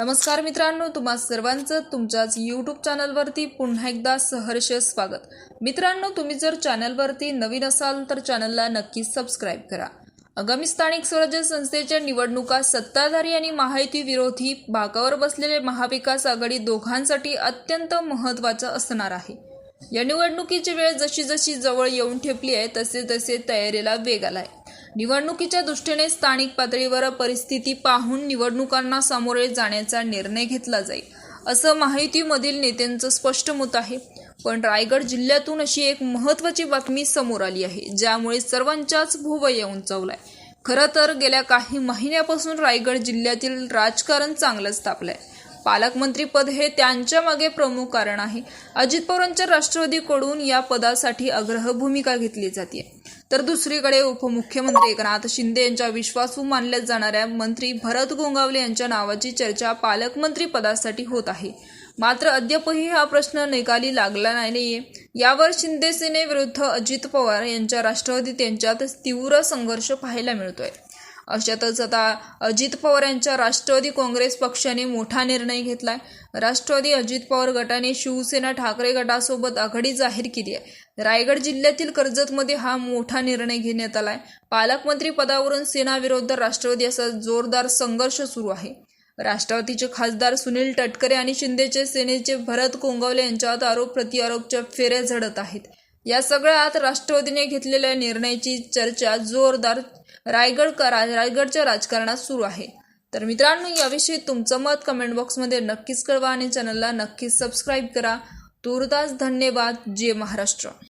नमस्कार मित्रांनो तुम्हा सर्वांचं तुमच्याच यूट्यूब चॅनलवरती पुन्हा एकदा सहर्ष स्वागत. मित्रांनो तुम्ही जर चॅनलवरती नवीन असाल तर चॅनलला नक्कीच सबस्क्राईब करा. आगामी स्थानिक स्वराज्य संस्थेच्या निवडणुका सत्ताधारी आणि महायुती विरोधी भागावर बसलेले महाविकास आघाडी दोघांसाठी अत्यंत महत्त्वाचं असणार आहे. या निवडणुकीची वेळ जशी जशी जवळ येऊन ठेपली आहे तसे तसे तयारीला वेग आला आहे निवडणुकीच्या दृष्टीने स्थानिक पातळीवर परिस्थिती पाहून निवडणुकांना सामोरे जाण्याचा निर्णय घेतला जाईल असं माहितीमधील नेत्यांचं स्पष्ट मत आहे. पण रायगड जिल्ह्यातून अशी एक महत्त्वाची बातमी समोर आली आहे ज्यामुळे सर्वांच्याच भुवया उंचावलाय खरं तर गेल्या काही महिन्यापासून रायगड जिल्ह्यातील राजकारण चांगलंच तापलंय. पालकमंत्रीपद हे त्यांच्या मागे प्रमुख कारण आहे. अजित पवारांच्या राष्ट्रवादीकडून या पदासाठी अग्रह भूमिका घेतली जाते तर दुसरीकडे उपमुख्यमंत्री एकनाथ शिंदे यांच्या विश्वासू मानल्या जाणाऱ्या मंत्री भरत गोंगावले यांच्या नावाची चर्चा पालकमंत्री पदासाठी होत आहे. मात्र अद्यापही हा प्रश्न निकाली लागला नाहीये. यावर शिंदे सेनेविरुद्ध अजित पवार यांच्या राष्ट्रवादी त्यांच्यात तीव्र संघर्ष पाहायला मिळतोय. अशातच आता अजित पवार यांच्या राष्ट्रवादी काँग्रेस पक्षाने मोठा निर्णय घेतलाय. राष्ट्रवादी अजित पवार गटाने शिवसेना ठाकरे गटासोबत आघाडी जाहीर केली आहे. रायगड जिल्ह्यातील कर्जतमध्ये हा मोठा निर्णय घेण्यात आलाय. पालकमंत्री पदावरून सेना राष्ट्रवादी असा जोरदार संघर्ष सुरू आहे. राष्ट्रवादीचे खासदार सुनील तटकरे आणि शिंदेचे सेनेचे भरत कोंगवले यांच्यात आरोप प्रतिआरोपच्या फेऱ्या झडत आहेत. या सगळ्यात राष्ट्रवादीने घेतलेल्या निर्णयाची चर्चा जोरदार रायगड करा रायगडच्या राजकारणात सुरू आहे. तर मित्रांनो याविषयी तुमचं मत कमेंट बॉक्समध्ये नक्कीच कळवा आणि चॅनलला नक्कीच सबस्क्राईब करा. तुर्तास धन्यवाद जय महाराष्ट्र.